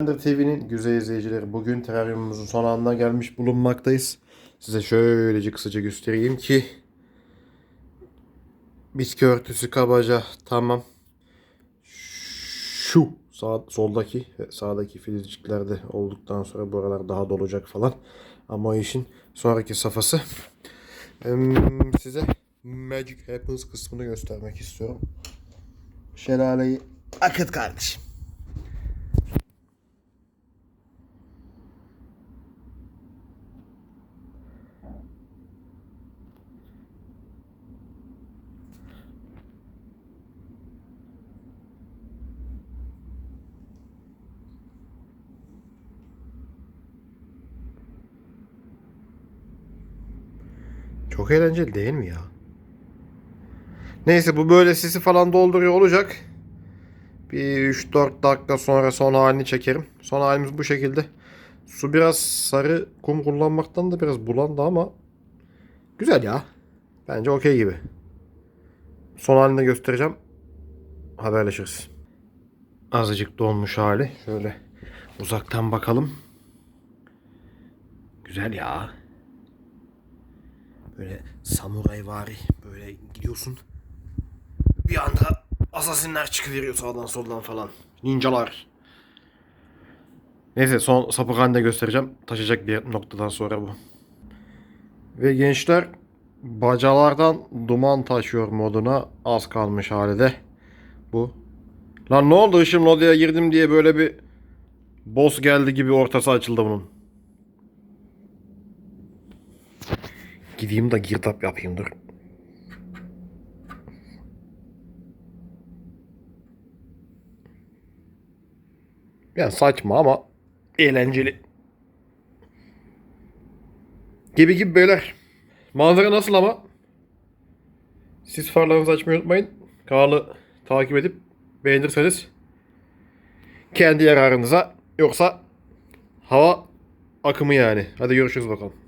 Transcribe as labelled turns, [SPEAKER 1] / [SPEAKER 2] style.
[SPEAKER 1] Ender TV'nin güzel izleyicileri bugün teraryumumuzun son anına gelmiş bulunmaktayız. Size şöylece kısaca göstereyim ki bitki örtüsü kabaca tamam. Şu sağ, soldaki ve sağdaki filizciklerde olduktan sonra buralar daha dolacak falan. Ama o işin sonraki safhası. Size Magic Happens kısmını göstermek istiyorum. Şelaleyi akıt kardeşim. Çok eğlenceli değil mi ya? Neyse bu böyle sisi falan dolduruyor olacak. Bir 3-4 dakika sonra son halini çekerim. Son halimiz bu şekilde. Su biraz sarı kum kullanmaktan da biraz bulandı ama güzel ya. Bence okey gibi. Son halini de göstereceğim. Haberleşiriz. Azıcık donmuş hali. Şöyle uzaktan bakalım. Güzel ya. Böyle samuray vari böyle gidiyorsun. Bir anda asasinler çıkıveriyor sağdan soldan falan. Ninjalar. Neyse son sapık halini göstereceğim. Taşıyacak bir noktadan sonra bu. Ve gençler bacalardan duman taşıyor moduna az kalmış halde. Bu. Lan ne oldu ışın odaya girdim diye böyle bir boss geldi gibi ortası açıldı bunun. Gideyim de girdap yapayım dur. Yani saçma ama eğlenceli. Gibi gibi beyler. Manzara nasıl ama? Siz farlarınızı açmayı unutmayın. Kanalı takip edip beğenirseniz kendi yararınıza yoksa hava akımı yani. Hadi görüşürüz bakalım.